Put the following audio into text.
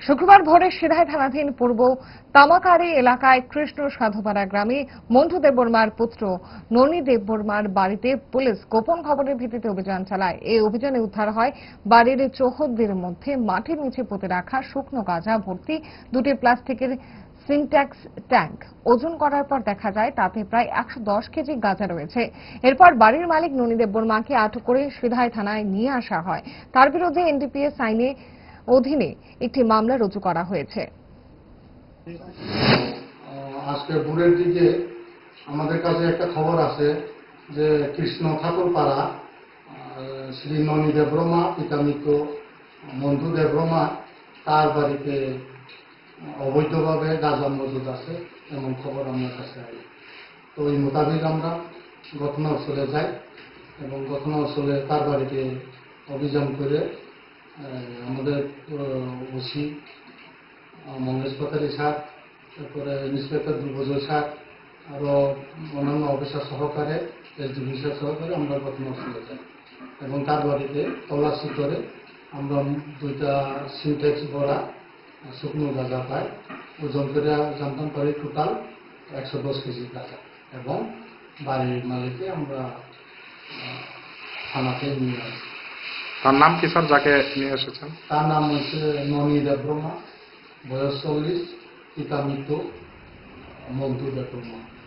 শুক্রবার ভোরে সিধাই থানাধীন পূর্ব তামাকারি এলাকায় কৃষ্ণ সাধুপাড়া গ্রামে মন্টু দেববর্মার পুত্র ননী দেববর্মার বাড়িতে পুলিশ গোপন খবরের ভিত্তিতে অভিযান চালায়। এই অভিযানে উদ্ধার হয় বাড়ির চৌহদ্দির মধ্যে মাটির নিচে পুঁতে রাখা শুকনো গাঁজা, ভর্তি দুটি প্লাস্টিকের সিনট্যাক্স ট্যাঙ্ক। ওজন করার পর দেখা যায় তাতে প্রায় একশো দশ কেজি গাঁজা রয়েছে। এরপর বাড়ির মালিক ননী দেববর্মাকে আটক করে সিধায় থানায় নিয়ে আসা হয়। তার বিরুদ্ধে এনডিপিএস আইনে অধীনে একটি মামলা রুজু করা হয়েছে। আজকে ভোরের দিকে আমাদের কাছে একটা খবর আছে যে কৃষ্ণ ঠাকুরপাড়া শ্রী ননী দেবরমা পিতামিত মন্টু দেবরমা তার বাড়িতে অবৈধভাবে গাঁজা মজুদ আছে এমন খবর আমার কাছে আই তো ওই মোতাবেক আমরা ঘটনাস্থলে যাই এবং ঘটনাস্থলে তার বাড়িতে অভিযান করে আমাদের ওসি মঙ্গেশ পাতারি স্যার, তারপরে ইন্সপেক্টর দুর্গজয় স্যার আরও অন্যান্য অফিসার সহকারে এসডিপি স্যার সহকারে আমরা ঘটনাস্থলে যাই এবং তার বাড়িতে তল্লাশি করে আমরা দুইটা সিনটেক্স ভরা শুকনো গাঁজা পাই ওজন করে জানতাম পারি টোটাল একশো দশ কেজি গাঁজা। এবং বাড়ির মালিককে আমরা থানাতে নিয়ে আসি। তার নাম কি স্যার, যাকে নিয়ে এসেছেন? তার নাম হচ্ছে ননী দেব্রহ্মা বয়স চল্লিশ, পিতা মৃত মন্টু দেবব্রহ্মা